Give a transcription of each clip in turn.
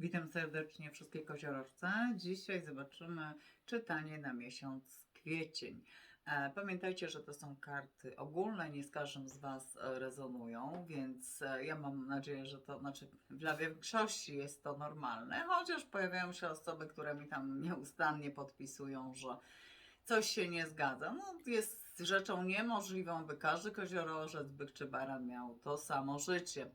Witam serdecznie wszystkie koziorożce. Dzisiaj zobaczymy czytanie na miesiąc kwiecień. E, Pamiętajcie, że to są karty ogólne, nie z każdym z Was e, rezonują, więc e, ja mam nadzieję, że to, znaczy dla większości jest to normalne, chociaż pojawiają się osoby, które mi tam nieustannie podpisują, że coś się nie zgadza. No, jest rzeczą niemożliwą, by każdy koziorożec, byk czy baran miał to samo życie.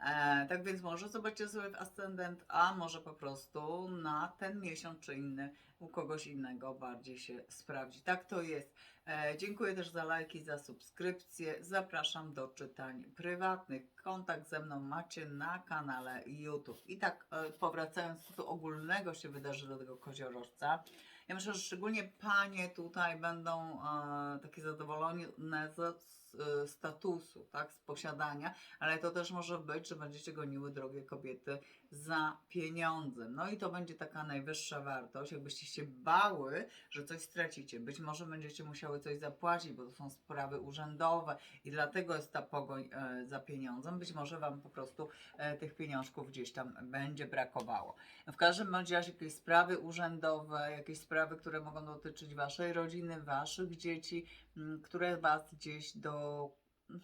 E, tak więc może zobaczcie sobie w ascendent, a może po prostu na ten miesiąc czy inny u kogoś innego bardziej się sprawdzi. Tak to jest. E, dziękuję też za lajki, za subskrypcję. Zapraszam do czytań prywatnych. Kontakt ze mną macie na kanale YouTube. I tak e, powracając do ogólnego się wydarzy do tego koziorożca. Ja myślę, że szczególnie panie tutaj będą e, takie zadowolone z, z e, statusu, tak, z posiadania, ale to też może być, że będziecie goniły drogie kobiety za pieniądzem. No i to będzie taka najwyższa wartość. Jakbyście się bały, że coś stracicie, być może będziecie musiały coś zapłacić, bo to są sprawy urzędowe i dlatego jest ta pogoń e, za pieniądzem. Być może Wam po prostu e, tych pieniążków gdzieś tam będzie brakowało. W każdym razie jakieś sprawy urzędowe, jakieś sprawy, które mogą dotyczyć Waszej rodziny, Waszych dzieci, m, które Was gdzieś do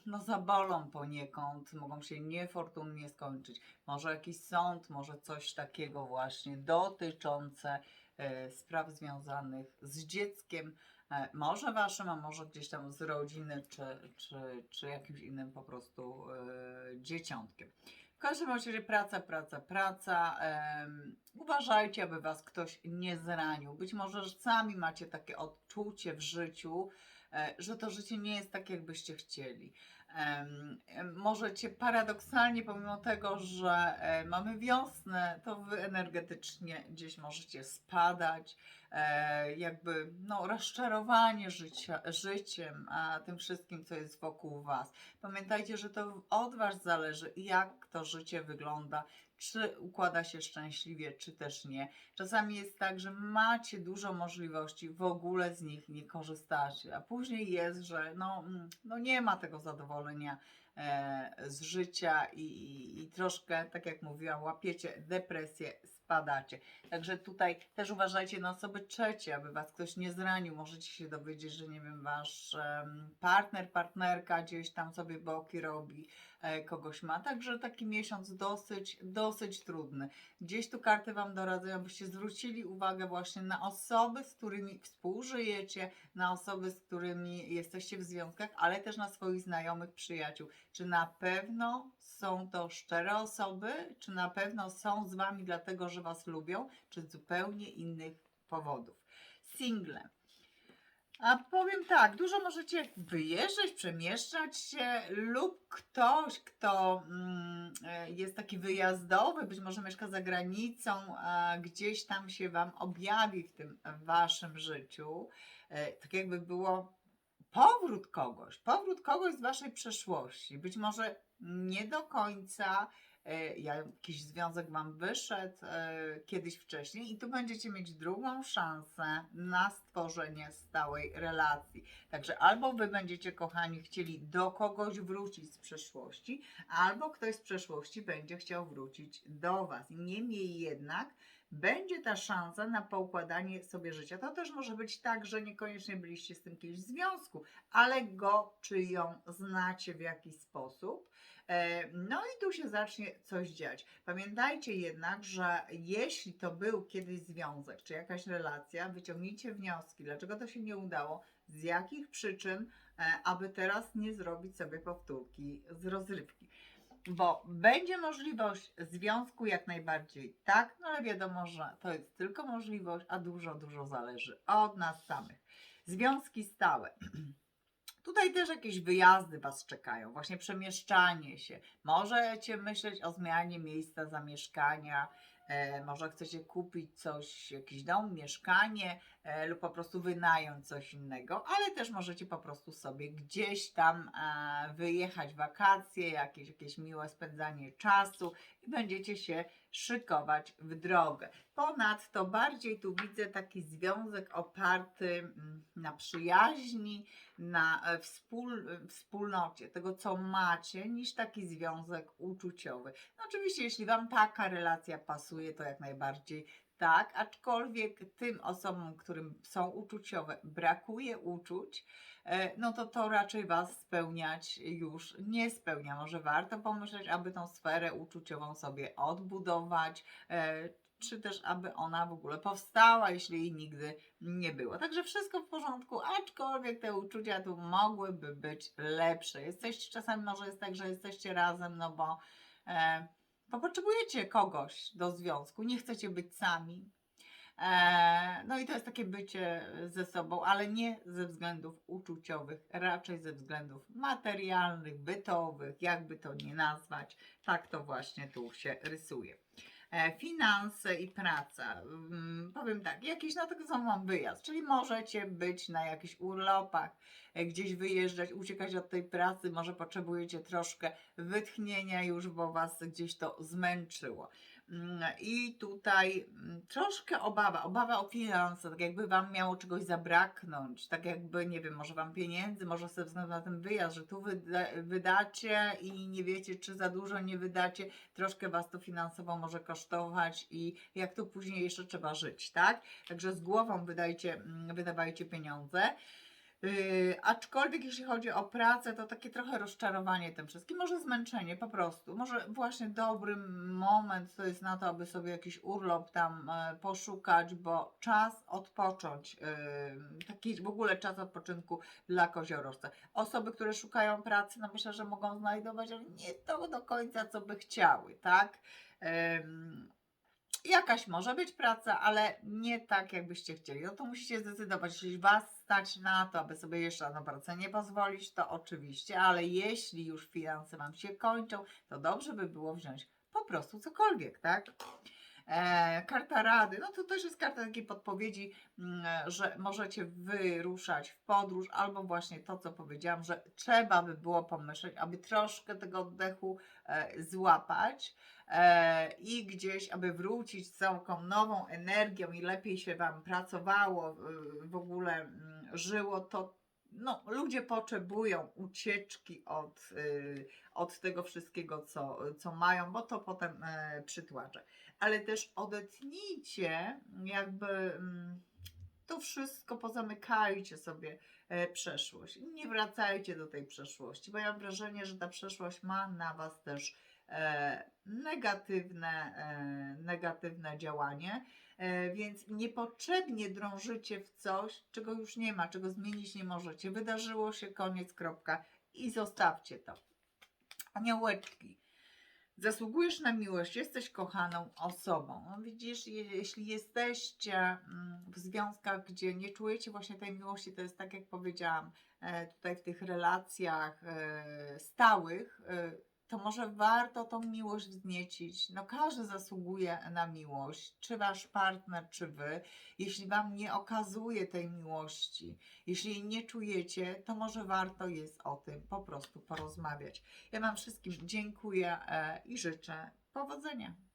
no zabolą poniekąd, mogą się niefortunnie skończyć. Może jakiś sąd, może coś takiego właśnie dotyczące e, spraw związanych z dzieckiem, e, może waszym, a może gdzieś tam z rodziny, czy, czy, czy jakimś innym po prostu e, dzieciątkiem. W każdym razie praca, praca, praca. Em, uważajcie, aby was ktoś nie zranił. Być może że sami macie takie odczucie w życiu, że to życie nie jest tak, jakbyście chcieli. Możecie paradoksalnie, pomimo tego, że e, mamy wiosnę, to wy energetycznie gdzieś możecie spadać, e, jakby no, rozczarowanie życia, życiem, a tym wszystkim, co jest wokół was. Pamiętajcie, że to od was zależy, jak to życie wygląda, czy układa się szczęśliwie, czy też nie. Czasami jest tak, że macie dużo możliwości, w ogóle z nich nie korzystacie, a później jest, że no, mm, no nie ma tego zadowolenia e, z życia i, i, i troszkę, tak jak mówiłam, łapiecie depresję, spadacie. Także tutaj też uważajcie na osoby trzecie, aby was ktoś nie zranił. Możecie się dowiedzieć, że nie wiem, wasz partner, partnerka gdzieś tam sobie boki robi, e, kogoś ma. Także taki miesiąc dosyć, dosyć trudny. Gdzieś tu karty wam doradzają, byście zwrócili uwagę właśnie na osoby, z którymi współżyjecie, na osoby, z którymi jesteście w związkach, ale też na swoich znajomych, przyjaciół. Czy na pewno są to szczere osoby, czy na pewno są z wami dlatego, że was lubią, czy z zupełnie innych powodów. Single. A powiem tak, dużo możecie wyjeżdżać, przemieszczać się lub ktoś, kto mm, e, jest taki wyjazdowy, być może mieszka za granicą, gdzieś tam się Wam objawi w tym Waszym życiu. E, tak jakby było powrót kogoś, powrót kogoś z Waszej przeszłości. Być może nie do końca jakiś związek Wam wyszedł e, kiedyś wcześniej i tu będziecie mieć drugą szansę na stworzenie stałej relacji. Także albo Wy będziecie, kochani, chcieli do kogoś wrócić z przeszłości, albo ktoś z przeszłości będzie chciał wrócić do Was. Niemniej jednak będzie ta szansa na poukładanie sobie życia. To też może być tak, że niekoniecznie byliście z tym kiedyś w związku, ale go czy ją znacie w jakiś sposób. E, No i tu się zacznie coś dziać. Pamiętajcie jednak, że jeśli to był kiedyś związek czy jakaś relacja, wyciągnijcie wnioski, dlaczego to się nie udało, z jakich przyczyn, e, aby teraz nie zrobić sobie powtórki z rozrywki. Bo będzie możliwość związku jak najbardziej tak, no ale wiadomo, że to jest tylko możliwość, a dużo, dużo zależy od nas samych. Związki stałe. Tutaj też jakieś wyjazdy Was czekają, właśnie przemieszczanie się. Możecie myśleć o zmianie miejsca zamieszkania, może chcecie kupić coś, jakiś dom, mieszkanie e, lub po prostu wynająć coś innego, ale też możecie po prostu sobie gdzieś tam e, wyjechać wakacje, jakieś, jakieś miłe spędzanie czasu i będziecie się szykować w drogę. Ponadto bardziej tu widzę taki związek oparty mm, na przyjaźni, na e, wspól, e, wspólnocie, tego co macie, niż taki związek uczuciowy. No oczywiście, jeśli Wam taka relacja pasuje, pasuje, to jak najbardziej tak, aczkolwiek tym osobom, którym są uczuciowe, brakuje uczuć, e, no to to raczej Was spełniać już nie spełnia. Może warto pomyśleć, aby tą sferę uczuciową sobie odbudować, e, czy też aby ona w ogóle powstała, jeśli jej nigdy nie było. Także wszystko w porządku, aczkolwiek te uczucia tu mogłyby być lepsze. Jesteście czasami, może jest tak, że jesteście razem, no bo, e, bo potrzebujecie kogoś do związku, nie chcecie być sami. E, no i to jest takie bycie ze sobą, ale nie ze względów uczuciowych, raczej ze względów materialnych, bytowych, jakby to nie nazwać. Tak to właśnie tu się rysuje. E, Finanse i praca. Mm, Powiem tak, jakiś na tak mam wyjazd, czyli możecie być na jakichś urlopach, e, gdzieś wyjeżdżać, uciekać od tej pracy, może potrzebujecie troszkę wytchnienia już, bo was gdzieś to zmęczyło. Mm, I tutaj mm, troszkę obawa, obawa o finanse, tak jakby Wam miało czegoś zabraknąć, tak jakby, nie wiem, może Wam pieniędzy, może ze względu na ten wyjazd, że tu wyda, wydacie i nie wiecie, czy za dużo nie wydacie, troszkę Was to finansowo może kosztować i jak tu później jeszcze trzeba żyć, tak? Także z głową wydajcie, mm, wydawajcie pieniądze. Yy, aczkolwiek jeśli chodzi o pracę, to takie trochę rozczarowanie tym wszystkim, może zmęczenie po prostu. Może właśnie dobry moment to jest na to, aby sobie jakiś urlop tam e, poszukać, bo czas odpocząć, yy, taki w ogóle czas odpoczynku dla koziorożca. Osoby, które szukają pracy, no myślę, że mogą znajdować, ale nie to do końca, co by chciały, tak? Ym, Jakaś może być praca, ale nie tak, jakbyście chcieli. No to musicie zdecydować, jeśli Was stać na to, aby sobie jeszcze na pracę nie pozwolić, to oczywiście, ale jeśli już finanse Wam się kończą, to dobrze by było wziąć po prostu cokolwiek, tak? E, karta rady, no to też jest karta takiej podpowiedzi, mm, że możecie wyruszać w podróż, albo właśnie to, co powiedziałam, że trzeba by było pomyśleć, aby troszkę tego oddechu e, złapać e, i gdzieś, aby wrócić z całką nową energią i lepiej się Wam pracowało, w ogóle mm, żyło, to no, ludzie potrzebują ucieczki od, y, od tego wszystkiego, co, co mają, bo to potem e, przytłacza. Ale też odetnijcie, jakby mm, to wszystko, pozamykajcie sobie e, przeszłość. Nie wracajcie do tej przeszłości, bo ja mam wrażenie, że ta przeszłość ma na Was też negatywne, e, negatywne działanie. E, więc niepotrzebnie drążycie w coś, czego już nie ma, czego zmienić nie możecie. Wydarzyło się, koniec, kropka i zostawcie to. Aniołeczki. Zasługujesz na miłość, jesteś kochaną osobą. No widzisz, je, jeśli jesteście mm, w związkach, gdzie nie czujecie właśnie tej miłości, to jest tak jak powiedziałam, e, tutaj w tych relacjach e, stałych, e, to może warto tą miłość wzniecić. No każdy zasługuje na miłość, czy wasz partner, czy wy. Jeśli wam nie okazuje tej miłości, jeśli jej nie czujecie, to może warto jest o tym po prostu porozmawiać. Ja wam wszystkim dziękuję e, i życzę powodzenia.